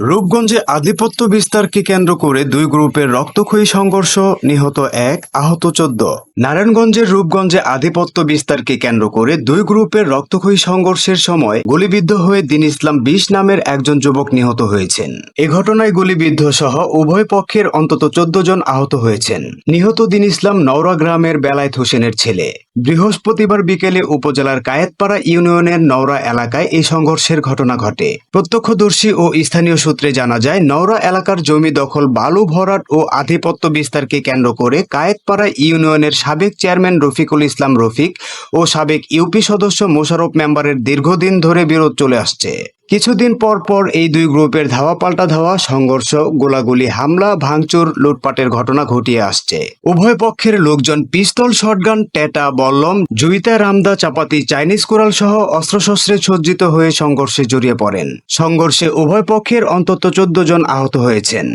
রূপগঞ্জে আধিপত্য বিস্তারকে কেন্দ্র করে দুই গ্রুপের রক্তক্ষয়ী সংঘর্ষ নিহত এক, আহত চোদ্দ। নারায়ণগঞ্জের রূপগঞ্জে আধিপত্য বিস্তারকে কেন্দ্র করে দুই গ্রুপের রক্তক্ষয়ী সংঘর্ষের সময় গুলিবিদ্ধ হয়ে দিন ইসলাম বিশ নামের একজন যুবক নিহত হয়েছেন। এ ঘটনায় গুলিবিদ্ধ সহ উভয় পক্ষের অন্তত চোদ্দ জন আহত হয়েছেন। নিহত দিন ইসলাম নওরা গ্রামের বেলায়েত হোসেনের ছেলে। বৃহস্পতিবার বিকেলে উপজেলার কায়েতপাড়া ইউনিয়নের নওরা এলাকায় এই সংঘর্ষের ঘটনা ঘটে। প্রত্যক্ষদর্শী ও স্থানীয় সূত্রে জানা যায়, নওরা এলাকার জমি দখল বালু ভরাট ও আধিপত্য বিস্তারকে কেন্দ্র করে কায়েতপাড়া ইউনিয়নের সাবেক চেয়ারম্যান রফিকুল ইসলাম রফিক ও সাবেক ইউপি সদস্য মোশারফ মেম্বারের দীর্ঘদিন ধরে বিরোধ চলে আসছে। কিছুদিন পর পর এই দুই গ্রুপের ধাওয়া পাল্টা ধাওয়া, সংঘর্ষ, গোলাগুলি, হামলা, ভাঙচুর, লুটপাটের ঘটনা ঘটিয়ে আসছে। উভয় পক্ষের লোকজন পিস্তল, শটগান, টেটা, বল্লম, জুইতা, রামদা, চাপাতি, চাইনিজ কোরাল সহ অস্ত্রশস্ত্রে সজ্জিত হয়ে সংঘর্ষে জড়িয়ে পড়েন। সংঘর্ষে উভয় পক্ষের অন্তত চোদ্দ জন আহত হয়েছেন।